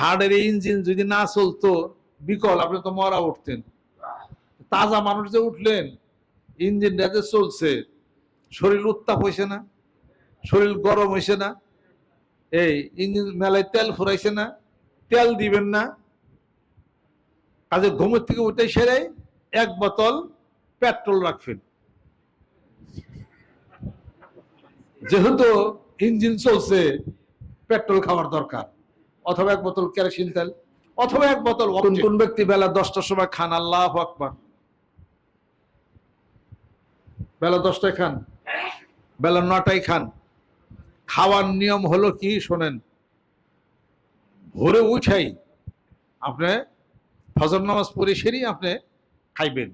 হার্টের ইঞ্জিন যদি না চলতো, বিকল, আপনি তো মরা উঠতেন। তাজা মানুষ যে উঠলেন ইঞ্জিনটা যে চলছে, শরীর উত্তাপ হয়েছে না, শরীর গরম হয়েছে না, এই ইঞ্জিন মেলায় তেল ফুরাইছে না, তেল দিবেন না, কাজে ঘুমের থেকে উঠে সেরে এক বোতল পেট্রোল রাখবেন। যেহেতু ইঞ্জিন চলছে, পেট্রোল খাওয়ার দরকার। অথবা এক বোতল কেরোসিন তেল অথবা এক বোতল কোন কোন ব্যক্তি বেলা দশটার সময় খান? আল্লাহ আকবার। বেলা দশটায় খান? বেলা নটায় খান? খাওয়ার নিয়ম হলো কি শোনেন ভোরে উঠাই আপনি ফজর নামাজ পড়ে সেরেই আপনি খাইবেন।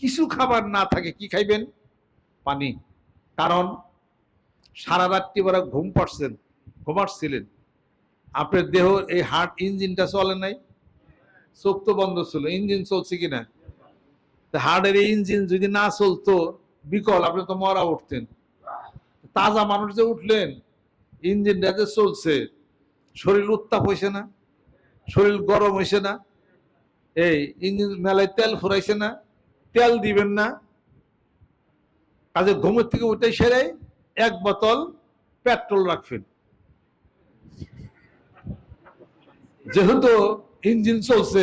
কিছু খাবার না থাকে কি খাইবেন? পানি। কারণ সারা রাত্রি বড় ঘুম পাচ্ছেন ঘুমাচ্ছিলেন আপনার দেহ, এই হার্ট ইঞ্জিনটা চলে নাই, চোখ তো বন্ধ ছিল, ইঞ্জিন চলছে কিনা? হার্টের এই ইঞ্জিন যদি না চলতো, বিকল, আপনি তো মরা উঠতেন। তাজা মানুষ যে উঠলেন, ইঞ্জিনটা যে চলছে, শরীর উত্তাপ হয়েছে না, শরীর গরম হয়েছে না, এই ইঞ্জিন মেলায় তেল ফুরাইছে না, তেল দিবেন না, কাজে ঘুমের থেকে উঠে সেরে এক বোতল পেট্রোল রাখবেন। যেহেতু ইঞ্জিন চলছে,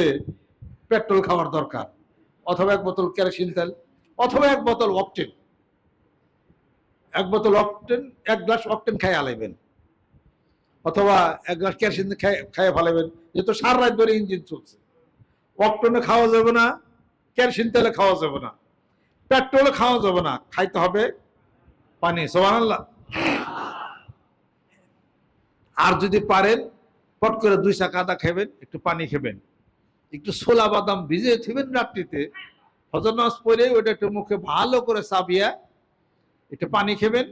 পেট্রোল খাওয়ার দরকার। অথবা এক বোতল কেরোসিন তেল, অথবা এক বোতল অকটেন এক বোতল অকটেন এক গ্লাস অকটেন খাই আলাইবেন অথবা এক গ্লাস কেরোসিন খাইয়ে ফেলাইবেন, যেহেতু সার রাত ধরে ইঞ্জিন চলছে। অকটেনে খাওয়া যাবে না, কেরোসিন তেলে খাওয়া যাবে না পেট্রোলে খাওয়া যাবে না, খাইতে হবে পানি সোহান আর যদি পারেন পট করে দুই চা কাদা খাবেন একটু পানি খাবেন একটু ছোলা বাদাম ভিজে থিবেন রাত্রিতে। হজর নামাজ পরে ওটা একটু মুখে ভালো করে চাবিয়া একটু পানি খেবেন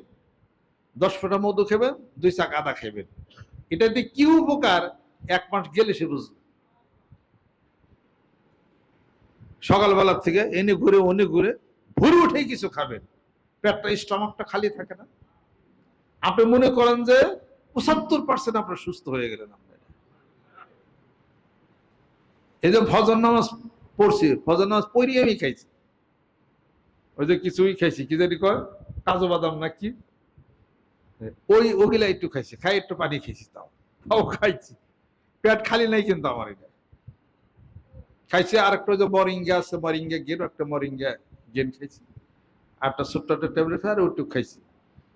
দশ ফোঁটা মধু খেবেন দুই চা কাদা খেবেন এটা দিয়ে কি উপকার? এক মাস গেলে সে বুঝবে। সকালবেলার থেকে এনে ঘুরে ওনে ঘুরে ভুরে উঠেই কিছু খাবেন। পেটটা স্টমাকটা খালি থাকে না। আপনি মনে করেন যে পঁচাত্তর পার্সেন্ট আপনার সুস্থ হয়ে গেলেন আপনার এই যে ফজর নামাজ পড়ছি, ফজর নামাজ পড়ি আমি খাইছি। ওই যে কিছুই খাইছি, কি জানি কয়? কাজু বাদাম না কি ওই ওগুলা একটু খাইছি, খাই একটু পানি খেয়েছি তাও। তাও খাইছি। পেট খালি নাই কিন্তু আমার এটা। খাইছি আর একটা যে মরিঙ্গা আছে, মরিঙ্গা গের, একটা মরিঙ্গা গেন খাইছি। একটা ছোট্ট একটা ট্যাবলেট আর ওইটু খাইছি।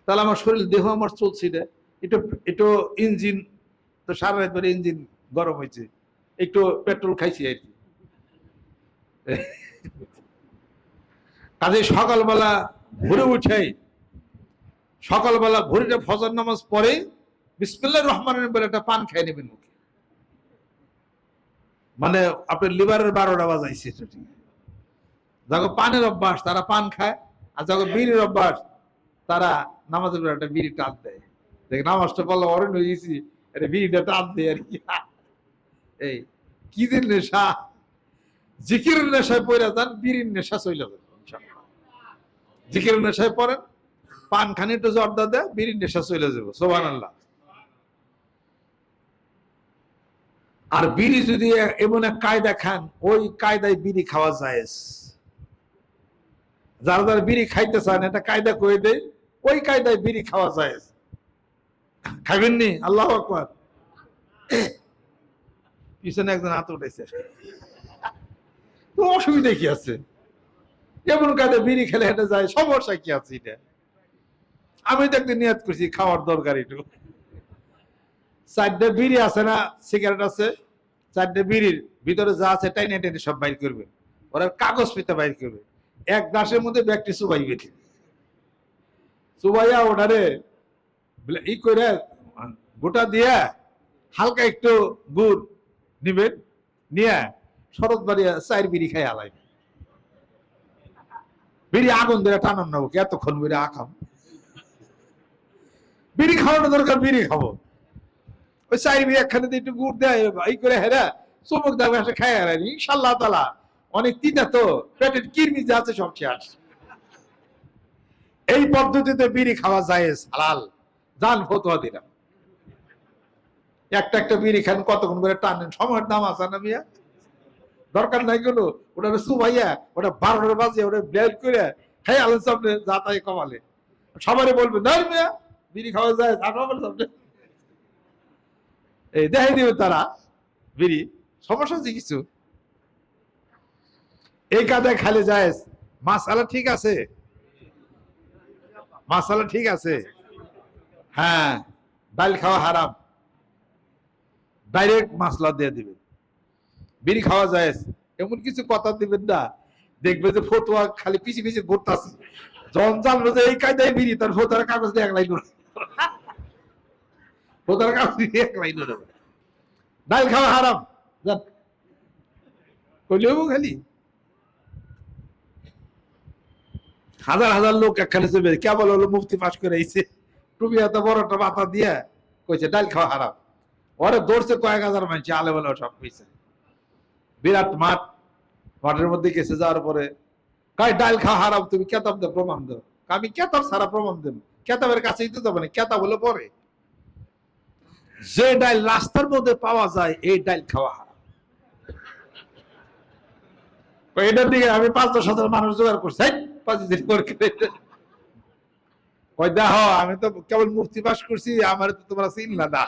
তাহলে আমার শরীর, দেহ আমার চলছে এটা। এটা এটা ইঞ্জিন, তো সারা রাত ধরে ইঞ্জিন গরম হয়েছে একটু পেট্রোল খাইছি আর কি। কাজে সকালবেলা ভোরে উঠাই, সকালবেলা ভোরে ফজর নামাজ পরে বিসমিল্লাহ রহমানের বলে একটা পান খাই নেবেন মুখে। মানে আপনার লিভারের বারোটা বাজাইছে যখন পানের অভ্যাস, তারা পান খায়, আর যখন বিড়ির অভ্যাস, তারা নামাজের পর একটা বিড়ি টান দেয়। দেখ নামাজটা বলল অরণ্য হয়েছি এটা বিড়িটা টান দেয় আর কি। এই, কি নেশা? জিকিরের নেশায় পড়ে যান নেশা চলে যাবে জিকিরের নেশায় পড়েন পান খানি জর্দা দেয় নেশা চলে যাবে আল্লাহ আর বিড়ি যদি এমন এক কায়দা খান, ওই কায়দায় বিড়ি খাওয়া যায় যারা যারা বিড়ি খাইতে চান এটা কায়দা করে দেয় ওই কায়দায় বিড়ি খাওয়া যায় খাইবেননি আল্লাহ আকবর। পিছনে একজন হাত উঠেছে অসুবিধা কি আছে? এমন কায়দা বিড়ি খেলে হেঁটে যায়, সমস্যা কি আছে এটা? আমি তো একদিন নিয়াদ করছি, খাওয়ার দরকার একটু। চারটে বিড়ি আছে না, সিগারেট আছে, চারটে বিড়ির ভিতরে যা আছে টাইনে টেনে সব বাইর করবে। ওরা কাগজ পেতে বাইর করবে। এক গ্লাসের মধ্যে ব্যাগটি চুবাইবে চুবাইয়া ওটারে ই করে গোটা দিয়া হালকা একটু গুড় নিবেন নিয়ে শরৎ বাড়িয়া চার বিড়ি খাই আলাই। বিড়ি আগুন ধরে টানান নেব এতক্ষণ বিড়ি আখাম বিড়ি খাওয়ানো দরকার, বিড়ি খাব। ওই চাই বিড়ি একখানে একটু গুড় দেয়, এই করে হেরা চমক দাবে আসে খাই হারানি ইনশাল্লাহ তালা, অনেক তিতা তো পেটের কিরমি যা আছে সব শেষ। এই পদ্ধতিতে বিড়ি খাওয়া যায়, হালাল। জান ফতোয়া দিলাম। একটা একটা বিড়ি খান, কতক্ষণ করে টানেন? সময়ের দাম আছে না মিয়া? দরকার নাই কোনো। ওটা সুভাইয়া ওটা বারোটার বাজে, ওটা ব্লেড করে সামনে, যা কমালে। সবারই বলবে না মিয়া, বিড়ি খাওয়া যায় সামনে। এই দেখাই দিবে তারা বিড়ি। সমস্যা আছে কিছু? এই কাদায় খালি যায় মাসালা ঠিক আছে? মাসালা ঠিক আছে? হ্যাঁ ডাল খাওয়া হারাম। ডাইরেক্ট মাসলা দিয়ে দিবেন। বিড়ি খাওয়া যায় এমন কিছু কথা দিবেন না। দেখবে যে ফতুয়া খালি পিছিয়ে পিছিয়ে ঘুরতেছে। যখন জানলো যে এই কায়দায় বিড়ি, তার ফতুয়ার কাগজ দিয়ে এক লাইন ফতুয়ার কাগজ দিয়ে এক লাইন ডাল খাওয়া হারাম। যান কইলেও খালি। হাজার হাজার লোক একখানে চেপে কেবল হলো মুফতি পাশ করে আইছে। টুপি এত বড় একটা মাথা দিয়ে কইছে, ডাল খাওয়া হারাম। ওরে দৌড়ছে কয়েক হাজার মানুষ, আলে বলে সব কইছে বিরাট মাঠ, মাঠের মধ্যে গেছে যাওয়ার পরে, কয়, ডাল খাওয়া হারাম, তুমি কেতাব দে প্রমাণ দাও। আমি কেতাব সারা প্রমাণ দেব কেতাবের কাছেই তো যাব না, কেতাব হলো পরে। যে ডাল রাস্তার মধ্যে পাওয়া যায়, এই ডাল খাওয়া হারাম। এটার দিকে আমি পাঁচ, দশ হাজার মানুষ জোগাড় করছি পাঁচ দিন পর। কই দেখ, আমি তো কেবল মুক্তি পাস করছি, আমার তো তোমরা চিনলা না।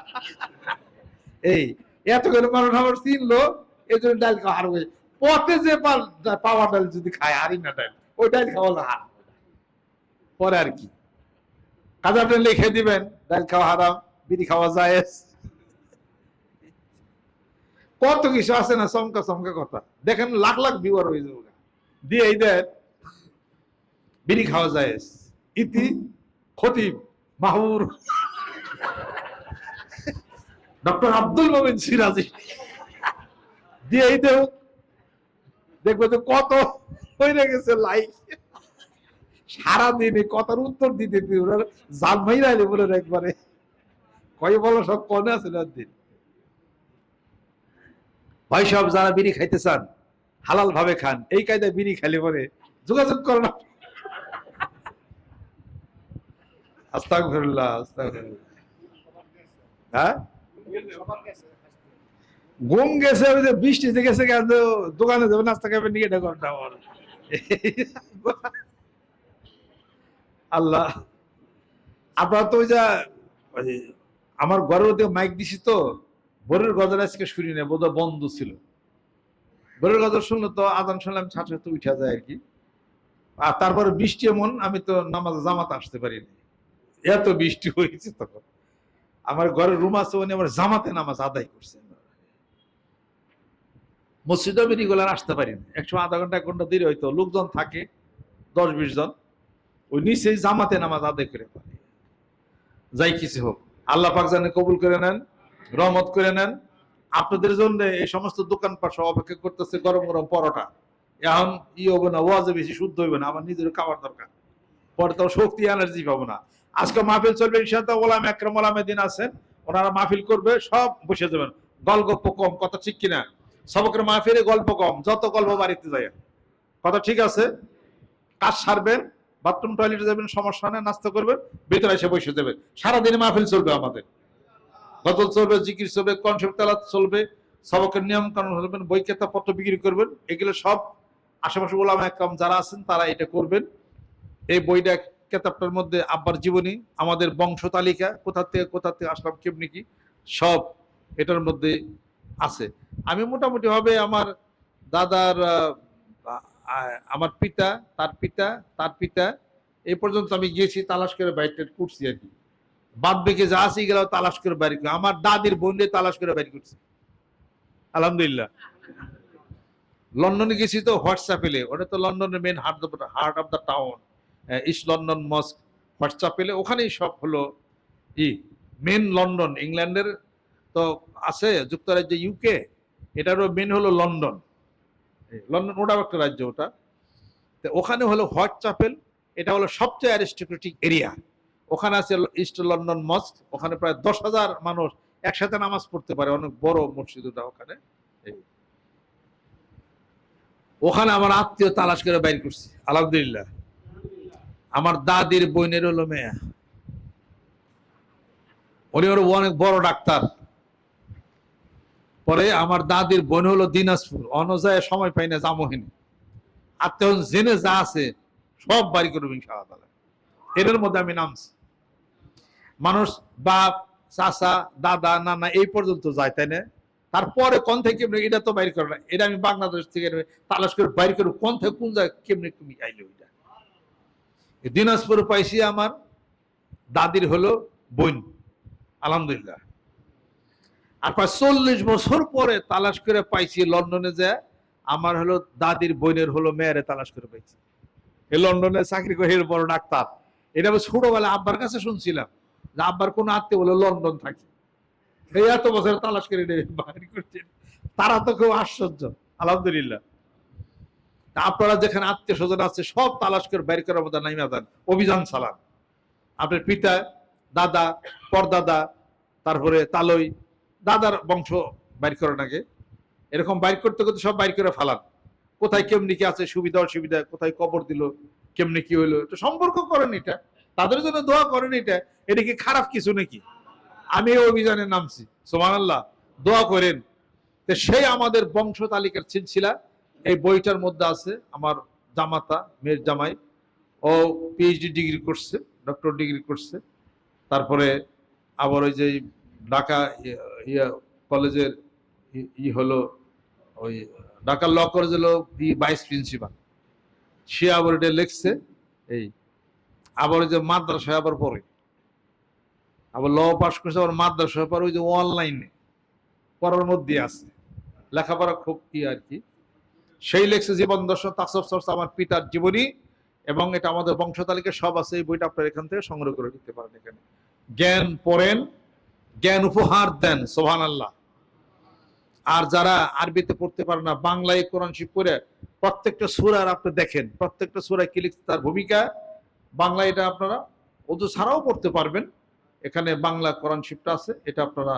এই এত করে মানুষ আমার চিনলো এই জন্য ডাল খাওয়া হার পথে যে পাওয়া ডাল যদি খায়, হারি না ডাল, ওই ডাল খাওয়া না হার পরে আর কি। কাজ আপনি লিখে দিবেন, ডাল খাওয়া হারাম, বিড়ি খাওয়া যায় কত কিছু আছে না, চমকা চমকা কথা। দেখেন লাখ লাখ ভিউয়ার হয়ে যাবে। দিয়ে এই দেন, বিড়ি খাওয়া যায় ইতি খতিব মাহুর ডক্টর আব্দুল মোমিন সিরাজি। দিয়ে এই দেও দেখবে তো কত হয়ে গেছে লাইক সারাদিন কথার উত্তর দিতে ওরা জাল মাইরা এলে বলে একবারে। কয় বলো, সব কনে আছে না দিন? ভাই, সব যারা বিড়ি খাইতে চান হালাল ভাবে খান। এই কায়দায় বিড়ি খাইলে পরে যোগাযোগ করো না। আস্তাগফিরুল্লাহ আস্তাগফিরুল্লাহ। হ্যাঁ? ঘুম গেছে, ওই যে গেছে দোকানে যাবে, নাস্তা খাবে, নিয়ে আমার। আল্লাহ। আপনার তো ওই যা আমার মাইক দিছি তো গজর আজকে শুনি না বোধহয় বন্ধ ছিল। বোরের গজর শুনলে তো আদান শুনলাম ছাড় সাথে উঠা যায় আর কি। আর তারপরে বৃষ্টি এমন, আমি তো নামাজ জামাত আসতে পারিনি। এত বৃষ্টি হয়েছে তখন। আমার ঘরের রুম আছে, উনি আমার জামাতে নামাজ আদায় করছে। মসজিদও বেরিগুলার আসতে পারিনি একশো আধা ঘণ্টা, এক ঘণ্টা দেরি হয়তো লোকজন থাকে দশ বিশ জন। ওই নিচেই জামাতে নামাজ আদায় করে পারে যাই কিছু হোক, আল্লাহ পাক জানে কবুল করে নেন, রহমত করে নেন। আপনাদের জন্য এই সমস্ত দোকানপাট সব অপেক্ষা করতেছে গরম গরম পরোটা। এখন ই হবে না, ওয়াজে বেশি শুদ্ধ হইবে না, আমার নিজের খাবার দরকার। পরে তো শক্তি এনার্জি পাবো না। আজকে মাহফিল চলবে, ইনশাআল্লাহ ওলাম একরম ওলামে দিন আছেন, ওনারা মাহফিল করবে, সব বসে যাবেন। গল্প কম, কথা ঠিক কিনা? সবকের মাহফিলে গল্প কম, যত গল্প বাড়িতে যায়। কথা ঠিক আছে? কাজ সারবেন, বাথরুম, টয়লেটে যাবেন, সমস্যা নেই, নাস্তা করবেন, ভিতরে এসে বসে যাবেন। সারাদিন মাহফিল চলবে আমাদের। গজল চলবে, জিকির চলবে, কনসেপ্ট তালাত চলবে, সবকের নিয়ম কানুন হবেন বই, কেতা, পত্র বিক্রি করবেন, এগুলো সব আশেপাশে ওলামা একরম যারা আছেন, তারা এটা করবেন। এই বইটা কেতাবটার মধ্যে আব্বার জীবনী, আমাদের বংশ তালিকা, কোথা থেকে কোথা থেকে আসলাম, কেমনি কি, সব এটার মধ্যে আছে। আমি মোটামুটি হবে আমার দাদার আমার পিতা, তার পিতা তার পিতা, এই পর্যন্ত আমি গিয়েছি তালাশ করে বাইরে করছি আর কি। বাদ বেঁকে যা আছে গেল তালাশ করে বাইরে করি। আমার দাদির বোনদের তালাশ করে বাইরে করছি। আলহামদুলিল্লাহ। লন্ডনে গেছি তো হোয়াটসঅ্যাপেলে ওটা তো লন্ডনের main heart heart of the town East London mosque হোয়াটসঅ্যাপেলে ওখানেই সব হলো ই মেন লন্ডন ইংল্যান্ডের তো আছে যুক্তরাজ্যে ইউকে এটারও মেন হলো লন্ডন লন্ডন ওটাও একটা রাজ্য ওটা। তো ওখানে হলো হোয়াটসঅ্যাপেল এটা হলো সবচেয়ে অ্যারিস্টোক্রেটিক এরিয়া ওখানে আছে ইস্ট লন্ডন মস্ক ওখানে প্রায় দশ হাজার মানুষ একসাথে নামাজ পড়তে পারে, অনেক বড় মসজিদ ওটা ওখানে। ওখানে আমার আত্মীয় তালাশ করে বাইর করছি, আলহামদুলিল্লাহ। আমার দাদির বোনের হলো মেয়া। উনি ওর অনেক বড় ডাক্তার। পরে আমার দাদির বোন হলো দিনাজপুর। অনজায় সময় পাই না জামহিনী তখন জেনে যা আছে, সব বাড়ি করব ইনশাআল্লাহ। এদের মধ্যে আমি নামছি। মানুষ বাপ, চাচা, দাদা, নানা, এই পর্যন্ত যায়, তাই না? তারপরে কোন থেকে কেমনে, এটা তো বাইর করে না। এটা আমি বাংলাদেশ থেকে তালাশ করে বাইর করে কোন থেকে, কোন জায়গায় কেমনে তুমি আইলে ওইটা? দিনাজপুর পাইছি আমার দাদির হলো বোন। আলহামদুলিল্লাহ। আর প্রায় চল্লিশ বছর পরে তালাশ করে পাইছি লন্ডনে যে আমার হলো দাদির বোনের হলো মেয়েরে তালাশ করে পাইছি। এই লন্ডনে চাকরি করে এর বড় ডাক্তার। এটা আমি ছোটবেলা আব্বার কাছে শুনছিলাম যে আব্বার কোন আত্মীয় বলে লন্ডন থাকে। এই এত বছর তালাশ করে বাহির করছেন তারা তো খুব আশ্চর্য। আলহামদুলিল্লাহ। আপনারা যেখানে আত্মীয় স্বজন আছে, সব তালাশ করে বের করার মধ্যে নাইমা দেন। অভিযান চালান। আপনার পিতা, দাদা, পরদাদা, তারপরে তালই, দাদার বংশ বাইর করেন আগে। এরকম বাইর করতে করতে সব বাইর করে ফেলান। কোথায় কেমনি কি আছে, সুবিধা, অসুবিধা, কোথায় কবর দিল, কেমনি কি হইল এটা সম্পর্ক করেন এটা। তাদের জন্য দোয়া করেন এটা। এটা কি খারাপ কিছু নাকি? আমি এই অভিযানে নামছি। সোমান আল্লাহ দোয়া করেন। তো সেই আমাদের বংশ তালিকার সিলসিলা এই বইটার মধ্যে আছে আমার জামাতা, মেয়ের জামাই। ও পিএইচডি ডিগ্রি করছে ডক্টর ডিগ্রি করছে। তারপরে আবার ওই যে ঢাকা ইয়ে- ইয়ে কলেজের ই- হলো ওই ঢাকা ল কলেজ হলো ভাইস প্রিন্সিপাল। সে আবার এটা লিখছে, এই আবার ওই যে মাদ্রাসায় আবার পড়ে। আবার ল পাস করছে, আবার মাদ্রাসায় পরে ওই যে অনলাইনে পড়ার মধ্যে আছে। লেখাপড়া খুব কি আর কি। সেই লেখছে জীবন দর্শন তাসব চর্চা আমার পিতার জীবনী, এবং এটা আমাদের বংশ তালিকা সব আছে, এই বইটা আপনার এখান থেকে সংগ্রহ করে নিতে পারেন এখানে। জ্ঞান পড়েন, জ্ঞান উপহার দেন সোহান আল্লাহ আর যারা আরবিতে পড়তে পারে না, বাংলায় কোরআন শিব করে প্রত্যেকটা সুরার আপনি দেখেন, প্রত্যেকটা সুরায় কি লিখছে তার ভূমিকা বাংলা এটা আপনারা অজু ছাড়াও পড়তে পারবেন। এখানে বাংলা কোরআন শিবটা আছে, এটা আপনারা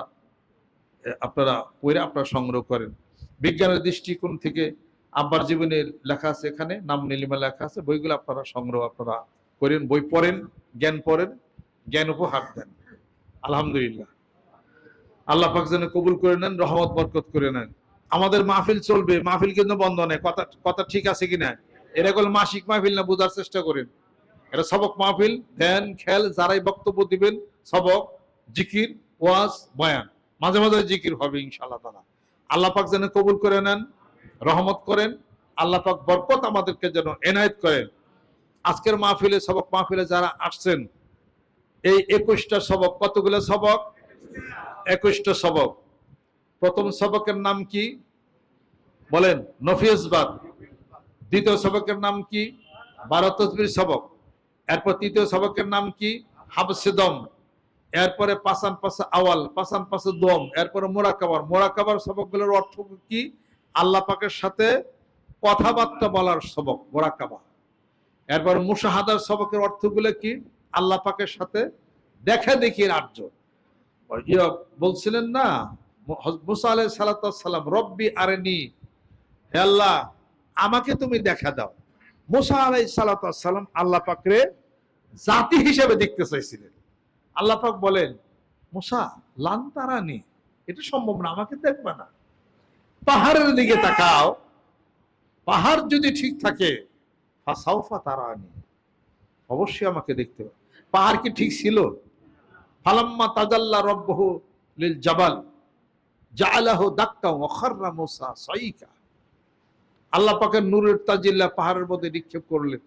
আপনারা পড়ে আপনারা সংগ্রহ করেন। বিজ্ঞানের দৃষ্টিকোণ থেকে আব্বার জীবনের লেখা আছে এখানে, নাম নীলিমা লেখা আছে, বইগুলো আপনারা সংগ্রহ আপনারা করেন, বই পড়েন, জ্ঞান পড়েন, জ্ঞান উপহার দেন। আলহামদুলিল্লাহ। আল্লাহ পাক যেন কবুল করে নেন, রহমত, বরকত করে নেন। আমাদের মাহফিল চলবে, মাহফিল কিন্তু বন্ধ নেই, কথা কথা ঠিক আছে কিনা? এরকম মাসিক মাহফিল না, বোঝার চেষ্টা করেন। এটা সবক মাহফিল, ধ্যান, খেল, যারাই বক্তব্য দিবেন, সবক জিকির, ওয়াজ, বয়ান। মাঝে মাঝে জিকির হবে ইনশাআল্লাহ তালা আল্লাহ পাক যেন কবুল করে নেন রহমত করেন, আল্লাহ পাক বরকত আমাদেরকে যেন এনায়েত করেন। আজকের মাহফিলে সবক মাহফিলে যারা আসছেন, এই একুশটা সবক, কতগুলো সবক? একুশটা সবক। প্রথম সবকের নাম কি? বলেন নফিয়সবাদ দ্বিতীয় সবকের নাম কি? বারো সবক। এরপর তৃতীয় সবকের নাম কি? হাবসেদম এরপরে পাসান পাশা আওয়াল পাসান পাশা দম। এরপরে মোরাকাবার। মোরাকাবার সবকগুলোর অর্থ কি? আল্লাহ পাকের সাথে কথাবার্তা বলার সবক মোরাকাবা এরপর মুসাহাদার সবকের অর্থগুলো কি? আল্লাহ পাকের সাথে দেখা দেখি রাজ্য ইয়া বলছিলেন না মুসা আলাই সালাম, রব্বি আরেনি, হে আল্লাহ, আমাকে তুমি দেখা দাও। মুসা আলাই সালাম আল্লাহ পাকরে জাতি হিসেবে দেখতে চাইছিলেন। আল্লাহ পাক বলেন, মুসা, লান্তারানি, এটা সম্ভব না, আমাকে দেখবে না। পাহাড়ের দিকে তাকাও। পাহাড় যদি ঠিক থাকে, ফাসাউফা তারানি। অবশ্যই আমাকে দেখতে হবে। পাহাড় কি ঠিক ছিল? ফালাম্মা তাজাল্লা রব্বহু লিল জাবাল, জাআলাহু দাক্কা ওয়া খাররা মুসা সাইকা। আল্লাহ পাকের নূরের তাজিল্লা পাহাড়ের মধ্যে নিক্ষেপ করলেন।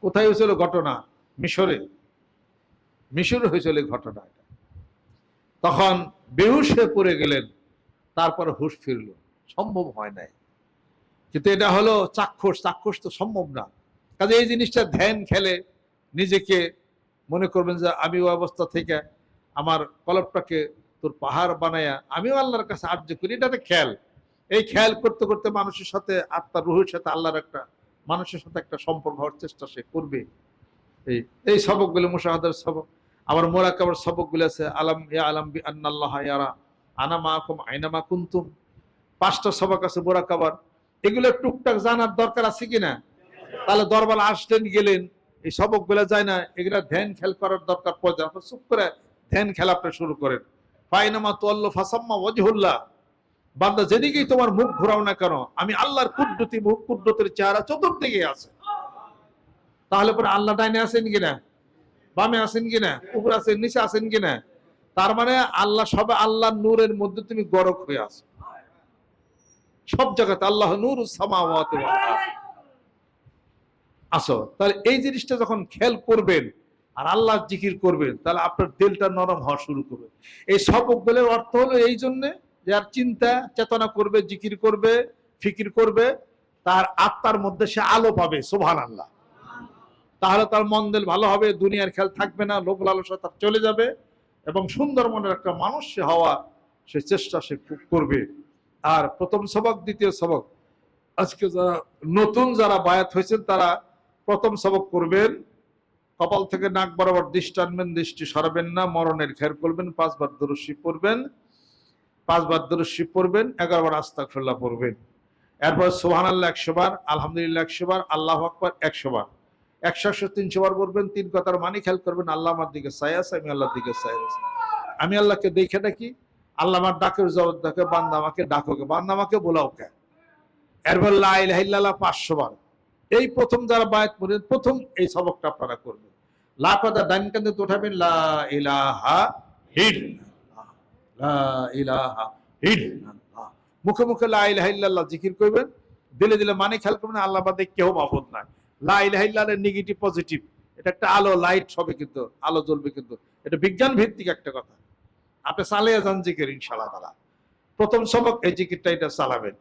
কোথায় হয়েছিল ঘটনা? মিশরে। মিশরে হয়েছিল ঘটনা এটা। তখন বেহুশ হয়ে পড়ে গেলেন। তারপর হুশ ফিরল। সম্ভব হয় নাই। কিন্তু এটা হলো চাক্ষুষ। চাক্ষুষ তো সম্ভব না। কাজে এই জিনিসটা ধ্যান খেলে নিজেকে মনে করবেন যে আমি ওই অবস্থা থেকে আমার কলপটাকে তোর পাহাড় বানায়া আমিও আল্লাহর কাছে আর্য করি। এটা একটা খেয়াল। এই খেয়াল করতে করতে মানুষের সাথে, আত্মার রুহের সাথে আল্লাহর একটা, মানুষের সাথে একটা সম্পর্ক হওয়ার চেষ্টা সে করবে। এই এই সবকগুলো মুশাহাদার সবক। আবার মোরাকাবার সবকগুলো আছে, আলাম ইয়া আলাম বি আন্নাল্লাহ ইয়ারা। আনা মাকুম, আইনা মা কুনতুম। পাঁচটা সবক আছে মোরাকাবার এগুলো টুকটাক জানার দরকার আছে কিনা? তাহলে দরবার আসলেন, গেলেন। এই সবকগুলা যায় না, এগুলা ধ্যান খেল করার দরকার পড়ে যায়। চুপ করে ধ্যান খেলা আপনি শুরু করেন। ফাইনামা তোয়াল্ল ফাসাম্মা ওয়াজহুল্লাহ। বান্দা যেদিকেই তোমার মুখ ঘোরাও না কেন, আমি আল্লাহর কুদ্রতি মুখ, কুদ্রতের চেহারা চতুর্দিকে আছে। তাহলে পরে আল্লাহ ডাইনে আছেন কিনা? বামে আছেন কিনা? উপরে আছেন, নিচে আছেন কিনা? তার মানে আল্লাহ সবে আল্লাহ নূরের মধ্যে তুমি গরক হয়ে আছো। সব জায়গাতে আল্লাহ নূর সামাওয়াতি আসো, তাহলে এই জিনিসটা যখন খেয়াল করবেন আর আল্লাহ জিকির করবেন, তাহলে আপনার দিলটা নরম হওয়া শুরু করবে। এই সব সবকগুলোর অর্থ হলো এই জন্যে যে আর চিন্তা, চেতনা করবে, জিকির করবে, ফিকির করবে, তার আত্মার মধ্যে সে আলো পাবে সোভান আল্লাহ তাহলে তার মন ভালো হবে, দুনিয়ার খেয়াল থাকবে না লোক লালসা তার চলে যাবে। এবং সুন্দর মনের একটা মানুষ সে হওয়া, সে চেষ্টা সে করবে। আর প্রথম সবক, দ্বিতীয় সবক, আজকে যারা নতুন যারা বায়াত হয়েছেন, তারা প্রথম সবক করবেন। কপাল থেকে নাক বরাবর দৃষ্টি আনবেন, দৃষ্টি সরাবেন না, মরণের খেয়াল করবেন, পাঁচবার দরস্যি পড়বেন, পাঁচবার দরস্যি পড়বেন এগারো বার আস্তাক ফেল্লা পড়বেন। এরপর সোহান আল্লাহ একশো বার, আলহামদুলিল্লাহ একশো বার, আল্লাহ আকবর একশো বার। একশো তিনশো বার বলবেন, তিন কথার মানে খেয়াল করবেন, আল্লাহ আমার দিকে আছে, আমি আল্লাহর দিকে আছি। আমি আল্লাহকে দেখে ডাকি, আল্লাহ আমার ডাকের জবাব ডাকে বান্দা আমাকে ডাকোকে, বান্দা আমাকে বোলাও কে? এরপর লাইল্লাহ পাঁচশো বার। এই প্রথম যারা বায়াত পড়েন, প্রথম এই সবকটা আপনারা করবেন। লা কথা ডান কান্দে উঠাবেন, লা ইলাহা ইল্লাল্লাহ মুখে মুখে লা জিকির করবেন, দিলে দিলে মানে খেয়াল করবেন, আল্লাহ বাদে কেউ মাবুদ নাই। লা ইলাহা ইল্লাল্লাহ নেগেটিভ পজিটিভ এটা একটা আলো লাইট হবে কিন্তু, আলো জ্বলবে কিন্তু। এটা বিজ্ঞান ভিত্তিক একটা কথা। আপনি চালিয়ে যান জিকির ইনশাল্লাহ তাআলা। প্রথম সবক এই জিকিরটা এটা চালাবেন।